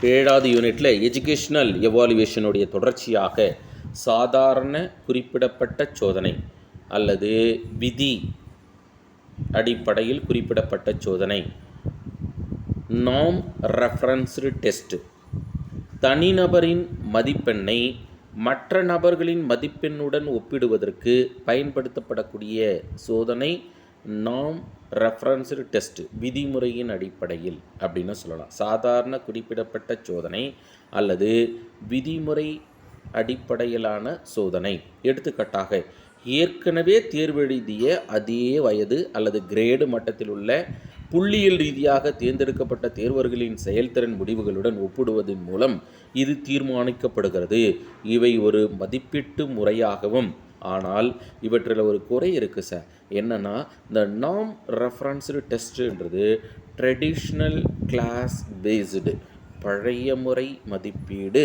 ஏழாவது யூனிட்டில் எஜுகேஷ்னல் எவாலுவேஷனுடைய தொடர்ச்சியாக சாதாரண குறிப்பிடப்பட்ட சோதனை அல்லது விதி அடிப்படையில் குறிப்பிடப்பட்ட சோதனை. நாம் ரெஃபரன்ஸ்டு டெஸ்ட் தனிநபரின் மதிப்பெண்ணை மற்ற நபர்களின் மதிப்பெண்ணுடன் ஒப்பிடுவதற்கு பயன்படுத்தப்படக்கூடிய சோதனை நாம் ரெஃபரன்ஸ்டு டெஸ்ட் விதிமுறையின் அடிப்படையில் அப்படின்னு சொல்லலாம். சாதாரண குறிப்பிடப்பட்ட சோதனை அல்லது விதிமுறை அடிப்படையிலான சோதனை. எடுத்துக்காட்டாக ஏற்கனவே தேர்வெழுதிய அதே வயது அல்லது கிரேடு மட்டத்தில் உள்ள புள்ளியியல் ரீதியாக தேர்ந்தெடுக்கப்பட்ட தேர்வர்களின் செயல்திறன் முடிவுகளுடன் ஒப்பிடுவதன் மூலம் இது தீர்மானிக்கப்படுகிறது. இவை ஒரு மதிப்பீட்டு முறையாகவும் ஆனால் இவற்றில் ஒரு குறை இருக்குது சார் என்னன்னா இந்த நாம் ரெஃபரன்ஸ்டு டெஸ்ட்டுன்றது ட்ரெடிஷ்னல் கிளாஸ் பேஸ்டு பழைய முறை மதிப்பீடு.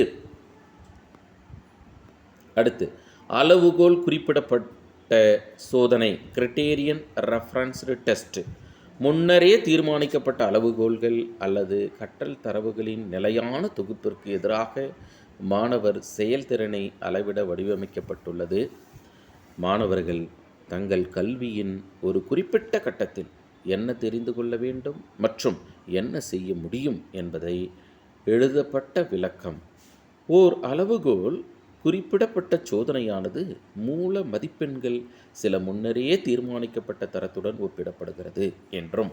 அடுத்து அளவுகோல் குறிப்பிடப்பட்ட சோதனை கிரிட்டேரியன் ரெஃபரன்ஸ்டு டெஸ்ட்டு முன்னரே தீர்மானிக்கப்பட்ட அளவுகோல்கள் அல்லது கற்றல் தரவுகளின் நிலையான தொகுப்பிற்கு எதிராக மாணவர் செயல்திறனை அளவிட வடிவமைக்கப்பட்டுள்ளது. மாணவர்கள் தங்கள் கல்வியின் ஒரு குறிப்பிட்ட கட்டத்தில் என்ன தெரிந்து கொள்ள வேண்டும் மற்றும் என்ன செய்ய முடியும் என்பதை எழுதப்பட்ட விளக்கம். ஓர் அளவுகோல் குறிப்பிடப்பட்ட சோதனையானது மூல மதிப்பெண்கள் சில முன்னரே தீர்மானிக்கப்பட்ட தரத்துடன் ஒப்பிடப்படுகிறது என்றும்